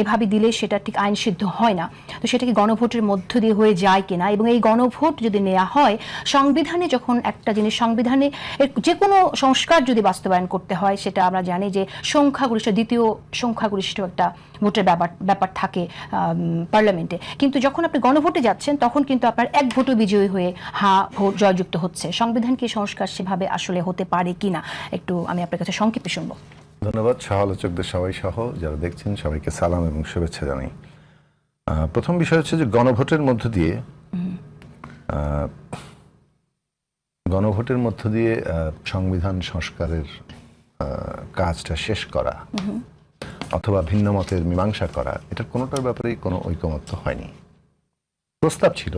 এভাবে দিলে সেটা ঠিক আইন সিদ্ধ হয় না। তো সেটা কি গণভোটের মধ্য দিয়ে হয়ে যায় কিনা? এবং এই গণভোট যদি নেওয়া হয়, সংবিধানে যখন একটা জিনিস, সংবিধানে যে কোনো সংস্কার যদি বাস্তবায়ন করতে হয়, সেটা আমরা জানি যে সংখ্যাগরিষ্ঠ, দ্বিতীয় সংখ্যাগরিষ্ঠ একটা ভোটের ব্যাপার ব্যাপার থাকে পার্লামেন্টে। কিন্তু যখন আপনি গণভোটে যাচ্ছেন, তখন কিন্তু আপনার এক ভোটও বিজয়ী হয়ে হা ভোট জয়যুক্ত হচ্ছে। সংবিধান কি সংস্কার সেভাবে আসলে হতে পারে কিনা? একটু আমি আপনার কাছে সংক্ষেপে শুনব। ধন্যবাদ। সহ আলোচকদের সবাই সহ যারা দেখছেন, সবাইকে সালাম এবং শুভেচ্ছা জানাই। প্রথম বিষয় হচ্ছে যে গণভোটের মধ্য দিয়ে গণভোটের মধ্য দিয়ে সংবিধান সংস্কারের কাজটা শেষ করা অথবা ভিন্ন মতের মীমাংসা করা, এটার কোনোটার ব্যাপারেই কোনো ঐকমত্য হয়নি। প্রস্তাব ছিল।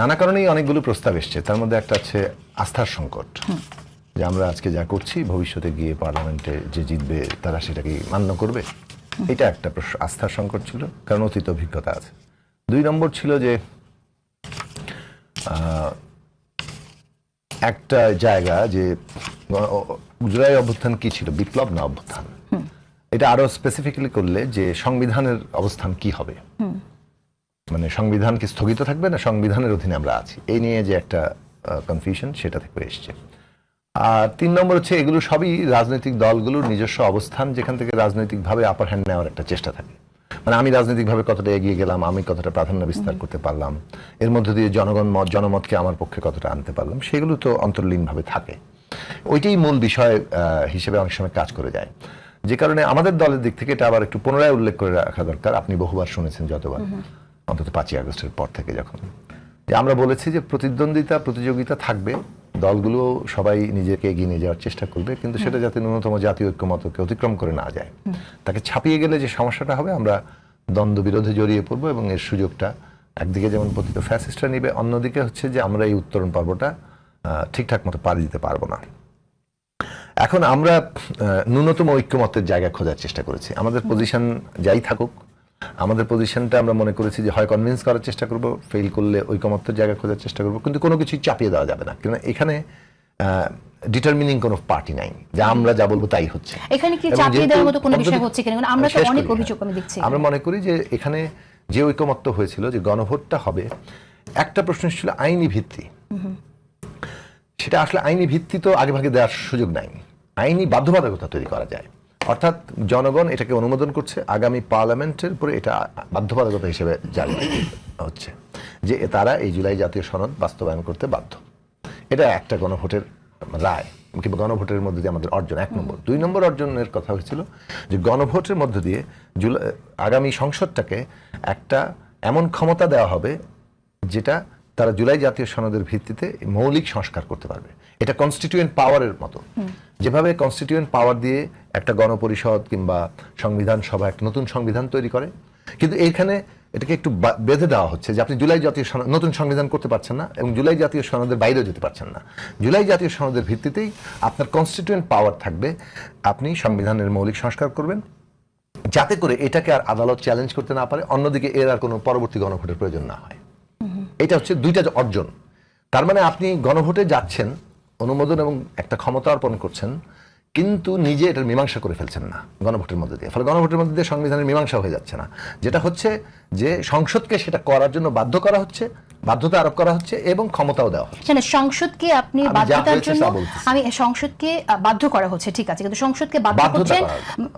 নানা কারণেই অনেকগুলো প্রস্তাব এসছে। তার মধ্যে একটা আছে আস্থার সংকট। যে আমরা আজকে যা করছি, ভবিষ্যতে গিয়ে পার্লামেন্টে যে জিতবে তারা সেটাকে মান্য করবে? এটা একটা আস্থার সংকট ছিল, কারণ অতীত অভিজ্ঞতা আছে। দুই নম্বর ছিল যে একটা জায়গা যে জুলাই অভ্যুত্থান কি ছিল? বিপ্লব না অভ্যুত্থান? এটা আরও স্পেসিফিক্যালি করলে যে সংবিধানের অবস্থান কি হবে? মানে সংবিধান কি স্থগিত থাকবে না সংবিধানের অধীনে আমরা আছি? এই নিয়ে যে একটা কনফিউশন সেটা থেকে এসছে। আর তিন নম্বর হচ্ছে এগুলো সবই রাজনৈতিক দলগুলোর নিজস্ব অবস্থান যেখান থেকে রাজনৈতিকভাবে আপার হ্যান্ড নেওয়ার একটা চেষ্টা থাকে। মানে আমি রাজনৈতিকভাবে কতটা এগিয়ে গেলাম আমি কতটা প্রাধান্য বিস্তার করতে পারলাম এর মধ্যে দিয়ে জনগণ মত জনমতকে আমার পক্ষে কতটা আনতে পারলাম সেগুলো তো অন্তর্লীনভাবে থাকে। ওইটাই মূল বিষয় হিসেবে অনেক সময় কাজ করে যায়। যে কারণে আমাদের দলের দিক থেকে এটা আবার একটু পুনরায় উল্লেখ করে রাখা দরকার। আপনি বহুবার শুনেছেন যতবার অন্তত পাঁচই আগস্টের পর থেকে যখন। যে আমরা বলেছি যে প্রতিদ্বন্দ্বিতা প্রতিযোগিতা থাকবে দলগুলো সবাই নিজেকে এগিয়ে নিয়ে যাওয়ার চেষ্টা করবে কিন্তু সেটা যাতে ন্যূনতম জাতীয় ঐক্যমতকে অতিক্রম করে না যায়। তাকে ছাপিয়ে গেলে যে সমস্যাটা হবে আমরা দ্বন্দ্ব বিরোধে জড়িয়ে পড়ব এবং এর সুযোগটা একদিকে যেমন পতিত ফ্যাসিস্টরা নিবে অন্যদিকে হচ্ছে যে আমরা এই উত্তরণ পর্বটা ঠিকঠাক মতো পাড়ি দিতে পারব না। এখন আমরা ন্যূনতম ঐক্যমতের জায়গা খোঁজার চেষ্টা করেছি। আমাদের পজিশন যাই থাকুক আমাদের পজিশনটা আমরা মনে করেছি যে হয় কনভিন্স করার চেষ্টা করব ফেল করলে ঐকমত্যের জায়গা খোঁজার চেষ্টা করব কিন্তু কোনো কিছুই চাপিয়ে দেওয়া যাবে না। কারণ এখানে ডিটারমিনিং কোনো পার্টি নাই। যে আমরা যা বলব তাই হচ্ছে। এখানে কি চাপিয়ে দেওয়ার মতো কোনো বিষয় হচ্ছে কিনা? আমরা তো অনেক অভিযোগ। আমি দেখছি আমরা মনে করি যে এখানে যে ঐকমত্য হয়েছিল যে গণভোটটা হবে একটা প্রশ্ন ছিল আইনি ভিত্তি। সেটা আসলে আইনি ভিত্তি তো আগে ভাগে দেওয়ার সুযোগ নাই। আইনি বাধ্যবাধকতা তৈরি করা যায়। অর্থাৎ জনগণ এটাকে অনুমোদন করছে, আগামী পার্লামেন্টের উপরে এটা বাধ্যবাধকতা হিসেবে জারি হচ্ছে, যে তারা এই জুলাই জাতীয় সনদ বাস্তবায়ন করতে বাধ্য। এটা একটা গণভোটের রায়, কিংবা গণভোটের মধ্যে দিয়ে আমাদের অর্জন, এক নম্বর। দুই নম্বর অর্জনের কথা হয়েছিল যে গণভোটের মধ্য দিয়ে জুলাই, আগামী সংসদটাকে একটা এমন ক্ষমতা দেওয়া হবে যেটা তারা জুলাই জাতীয় সনদের ভিত্তিতে মৌলিক সংস্কার করতে পারবে। এটা কনস্টিটিউয়েন্ট পাওয়ারের মতো। যেভাবে কনস্টিটিউয়েন্ট পাওয়ার দিয়ে একটা গণপরিষদ কিংবা সংবিধান সভা একটা নতুন সংবিধান তৈরি করে কিন্তু এখানে এটাকে একটু বেঁধে দেওয়া হচ্ছে যে আপনি জুলাই জাতীয় সনদ নতুন সংবিধান করতে পারছেন না এবং জুলাই জাতীয় সনদের বাইরেও যেতে পারছেন না। জুলাই জাতীয় সনদের ভিত্তিতেই আপনার কনস্টিটিউয়েন্ট পাওয়ার থাকবে। আপনি সংবিধানের মৌলিক সংস্কার করবেন। যাতে করে এটাকে আর আদালত চ্যালেঞ্জ করতে না পারে। অন্যদিকে এর আর কোনো পরবর্তী গণভোটের প্রয়োজন না হয়। এটা হচ্ছে দুইটা অর্জন। তার মানে আপনি গণভোটে যাচ্ছেন, অনুমোদন এবং একটা ক্ষমতা অর্পণ করছেন, কিন্তু নিজে এটার মীমাংসা করে ফেলছেন না গণভোটের মধ্যে দিয়ে। ফলে গণভোটের মধ্যে দিয়ে সংবিধানের মীমাংসা হয়ে যাচ্ছে না। যেটা হচ্ছে যে সংসদকে সেটা করার জন্য বাধ্য করা হচ্ছে বাধ্যতা আরোপ করা হচ্ছে এবং ক্ষমতাও দেওয়া হচ্ছে। সেখানে সংসদকে আপনি বাধ্যতার জন্য আমি সংসদকে বাধ্য করা হচ্ছে ঠিক আছে কিন্তু সংসদকে বাধ্য করছেন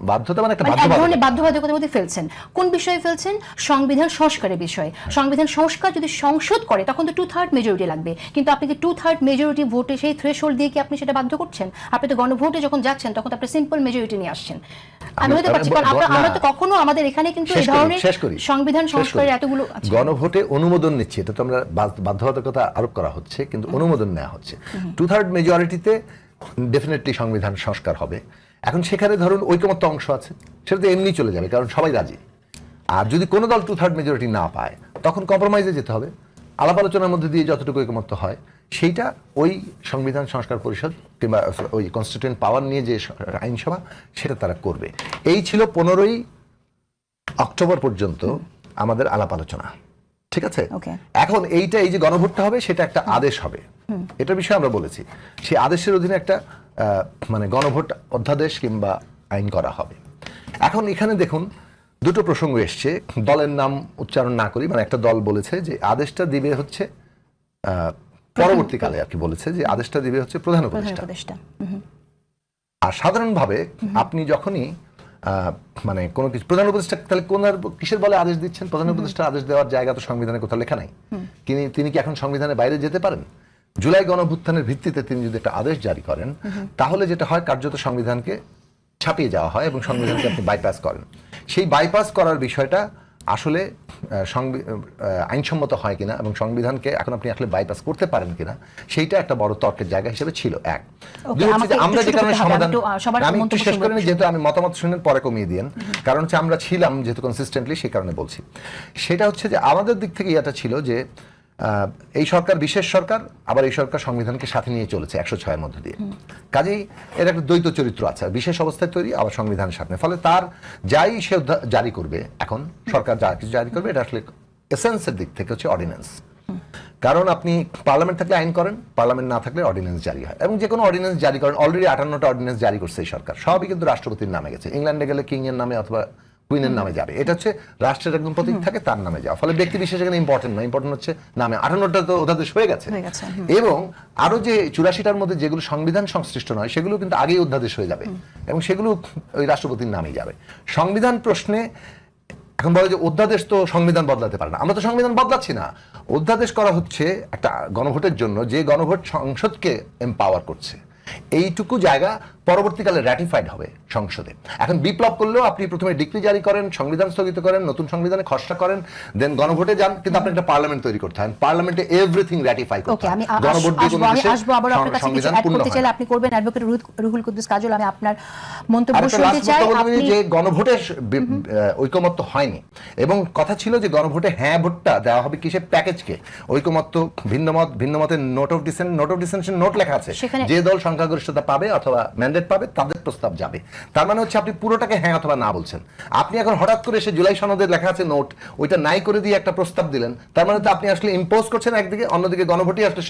বাধ্যতা মানে একটা মানে বাধ্যবাধকতা। বাধ্যবাধকতার মধ্যে ফেলছেন। কোন বিষয়ে ফেলছেন? সংবিধান সংস্কারের বিষয়ে। সংবিধান সংস্কার যদি সংসদ করে তখন তো টু থার্ড মেজরিটি লাগবে। কিন্তু আপনি কি টু থার্ড মেজরিটি ভোটে সেই থ্রেশহোল্ড দিয়ে কি আপনি সেটা বাধ্য করছেন? আপনি তো গণভোটে যখন যাচ্ছেন তখন তো আপনি সিম্পল মেজরিটি নিয়ে আসছেন। আমি হতে পারছি কারণ আমরা- আমরা তো কখনো আমাদের এখানে কিন্তু এই ধরনের সংবিধান সংস্কারের এতগুলো আচ্ছা। গণভোটে অনুমোদন নিচ্ছে এটা তো আমরা বাধ্য- বাধ্যবাধকতা আরোপ করা হচ্ছে, কিন্তু অনুমোদন নেওয়া হচ্ছে। টু থার্ড মেজরিটিতে ডেফিনেটলি সংবিধান সংস্কার হবে। এখন সেখানে ধরুন ঐকমত্য অংশ আছে, সেটা তো এমনি চলে যাবে, কারণ সবাই রাজি। আর যদি কোনো দল টু থার্ড মেজরিটি না পায়, তখন কম্প্রোমাইজে যেতে হবে। আলাপ আলোচনার মধ্যে দিয়ে যতটুকু ঐকমত্য হয়, সেইটা ওই সংবিধান সংস্কার পরিষদ কিংবা ওই কনস্টিটিউয়েন্ট পাওয়ার নিয়ে যে আইনসভা, সেটা তারা করবে। এই ছিল পনেরোই অক্টোবর পর্যন্ত আমাদের আলাপ আলোচনা। ঠিক আছে? এখন এইটা এই যে গণভোটটা হবে সেটা একটা আদেশ হবে। এটার বিষয়ে আমরা বলেছি। সেই আদেশের অধীনে একটা মানে গণভোট অধ্যাদেশ কিংবা আইন করা হবে। এখন এখানে দেখুন দুটো প্রসঙ্গ এসছে। দলের নাম উচ্চারণ না করি মানে একটা দল বলেছে যে আদেশটা দিবে হচ্ছে আহ, পরবর্তীকালে আর কি বলেছে যে আদেশটা দিবে হচ্ছে প্রধান উপদেষ্টা। আর সাধারণভাবে আপনি যখনই মানে কোনো কিছু প্রধান উপদেষ্টা তাহলে কোন কিসের বলে আদেশ দিচ্ছেন? প্রধান উপদেষ্টা আদেশ দেওয়ার জায়গা তো সংবিধানে কোথাও লেখা নাই। তিনি তিনি কি এখন সংবিধানের বাইরে যেতে পারেন? জুলাই গণভুত্থানের ভিত্তিতে তিনি যদি একটা আদেশ জারি করেন তাহলে যেটা হয় কার্যত সংবিধানকে ছাপিয়ে যাওয়া হয় এবং সংবিধানকে আপনি বাইপাস করেন। সেই বাইপাস করার বিষয়টা আসলে আইনসম্মত হয় কিনা এবং সংবিধানকে এখন আপনি আসলে বাইপাস করতে পারেন কিনা সেইটা একটা বড় তর্কের জায়গা হিসেবে ছিল এক। আমরা যে কারণে সমাধান আমি একটু শেষ শুনব করে নিই, একটু। যেহেতু আমি মতামত শুনেন পরে কমিয়ে দিয়েন। কারণ হচ্ছে আমরা ছিলাম যেহেতু কনসিস্টেন্টলি সেই কারণে বলছি। সেটা হচ্ছে যে আমাদের দিক থেকে ইয়াটা ছিল যে এই সরকার বিশেষ সরকার, আবার এই সরকার সংবিধানকে সাথে নিয়ে চলেছে একশো ছয়ের মধ্যে দিয়ে। কাজেই এর একটা দ্বৈত চরিত্র আছে বিশেষ অবস্থায় তৈরি, আবার সংবিধানের সাথে ফলে তার যাই সে জারি করবে, এখন সরকার যা কিছু জারি করবে, এটা আসলে এসেন্সের দিক থেকে হচ্ছে অর্ডিন্যান্স কারণ আপনি পার্লামেন্ট থাকলে আইন করেন, পার্লামেন্ট না থাকলে অর্ডিন্যান্স জারি হয়। এবং যে কোনো অর্ডিন্যান্স জারি করেন অলরেডি আটান্নটা অর্ডিন্যান্স জারি করছে এই সরকার। সবই কিন্তু রাষ্ট্রপতির নামে গেছে। ইংল্যান্ডে গেলে কিং এর নামে অথবা কুইনের নামে যাবে। এটা হচ্ছে রাষ্ট্রের একদম প্রতীক থাকে তার নামে যাওয়া ফলে ব্যক্তি বিশেষ এখানে ইম্পর্টেন্ট না ইম্পর্টেন্ট হচ্ছে নামে। আটান্নটা তো অধ্যাদেশ হয়ে গেছে। এবং আরও যে চুরাশিটার মধ্যে যেগুলো সংবিধান সংশ্লিষ্ট নয় সেগুলো কিন্তু আগেই অধ্যাদেশ হয়ে যাবে। এবং সেগুলো ওই রাষ্ট্রপতির নামেই যাবে। সংবিধান প্রশ্নে এখন বলে যে অধ্যাদেশ তো সংবিধান বদলাতে পারে না। আমরা তো সংবিধান বদলাচ্ছি না। অধ্যাদেশ করা হচ্ছে একটা গণভোটের জন্য যে গণভোট সংসদকে এম্পাওয়ার করছে। এইটুকু জায়গা পরবর্তীকালে র্যাটিফাইড হবে সংসদে। এখন বিপ্লব করলেও আপনি প্রথমে ডিক্রি জারি করেন সংবিধান স্থগিত করেন নতুন সংবিধানে খসড়া করেন দেন গণভোটে যান কিন্তু আপনি একটা পার্লামেন্ট তৈরি করতে হয়। পার্লামেন্টে এভরিথিং র্যাটিফাই করতে হয়। আমি গণভোট দিয়ে আসব কোনো আমি আসব আবার আপনার কাছে কিছু সংবিধান অ্যাড পূর্ণ করতে চাইলে আপনি করবেন অ্যাডভোকেট রুহুল কুদ্দুস কাজল আমি আপনার মন্তব্য শুনতে চাই আপনি যে আহ, ঐকমত্য হয়নি। এবং কথা ছিল যে গণভোটে হ্যাঁ ভোটটা দেওয়া হবে কিসের প্যাকেজকে? ঐকমত্য ভিন্নমত ভিন্নমতের note of dissent note of dissension note লেখা আছে। যে দল সংখ্যাগরিষ্ঠতা পাবে অথবা ম্যান্ডেট পাবে, তাদের প্রস্তাব যাবে। তার মানে হচ্ছে আপনি পুরোটাকে হ্যাঁ অথবা না বলছেন। আপনি এখন হঠাৎ করে এসে জুলাই সনদে লেখা আছে নোট, ওইটা নাই করে দিয়ে একটা প্রস্তাব দিলেন, তার মানে তো আপনি আসলে ইম্পোজ করছেন একদিকে, অন্যদিকে গণভোটই আসলে